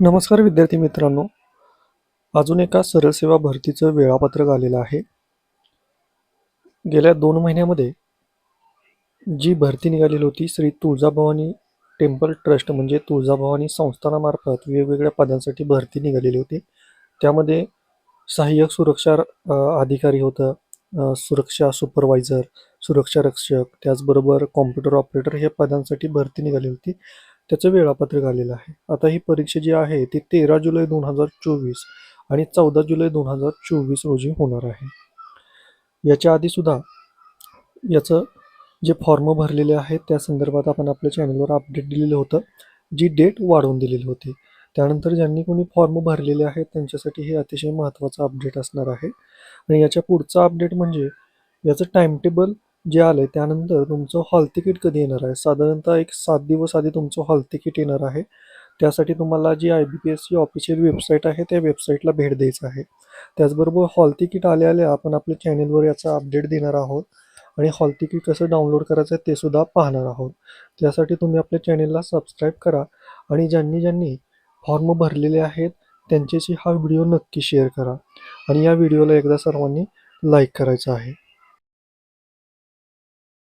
नमस्कार विद्यार्थी मित्रांनो. अजून एका सरळ सेवा भरतीचं वेळापत्रक आलेलं आहे. गेल्या दोन महिन्यामध्ये जी भरती निघालेली होती श्री तुळजाभवानी टेम्पल ट्रस्ट म्हणजे तुळजाभवानी संस्थानामार्फत वेगवेगळ्या पदांसाठी भरती निघालेली होती. त्यामध्ये सहाय्यक सुरक्षा अधिकारी होतं सुरक्षा सुपरवायझर सुरक्षा रक्षक त्याचबरोबर कॉम्प्युटर ऑपरेटर हे पदांसाठी भरती निघाली होती. त्याचं वेळापत्रक आलेलं आहे. आता ही परीक्षा जी आहे ती तेरा जुलै दोन हजार चोवीस आणि चौदा जुलै दोन हजार चोवीस रोजी होणार आहे. याच्या आधी सुद्धा याचं जे फॉर्म भरलेले आहेत त्या संदर्भात आपण आपल्या चॅनलवर अपडेट दिलेलं होतं. जी डेट वाढवून दिलेली होती. त्यानंतर ज्यांनी कोणी फॉर्म भरलेले आहेत त्यांच्यासाठी हे अतिशय महत्त्वाचं अपडेट असणार आहे. आणि याच्या पुढचं अपडेट म्हणजे याचं टाईमटेबल जे आलं आहे त्यानंतर तुमचं हॉल तिकीट कधी येणार आहे? साधारणतः एक सात दिवस आधी तुमचं हॉल तिकीट येणार आहे. त्यासाठी तुम्हाला जी आय बी पी एसची ऑफिशियल वेबसाईट आहे त्या वेबसाईटला भेट द्यायचं आहे. त्याचबरोबर हॉल तिकीट आले आले आपण आपल्या चॅनेलवर याचा अपडेट देणार आहोत आणि हॉल तिकीट कसं डाउनलोड करायचं आहे ते सुद्धा पाहणार आहोत. त्यासाठी तुम्ही आपल्या चॅनेलला सबस्क्राईब करा आणि ज्यांनी ज्यांनी फॉर्म भरलेले आहेत त्यांच्याशी हा व्हिडिओ नक्की शेअर करा. आणि या व्हिडिओला एकदा सर्वांनी लाईक करायचा आहे.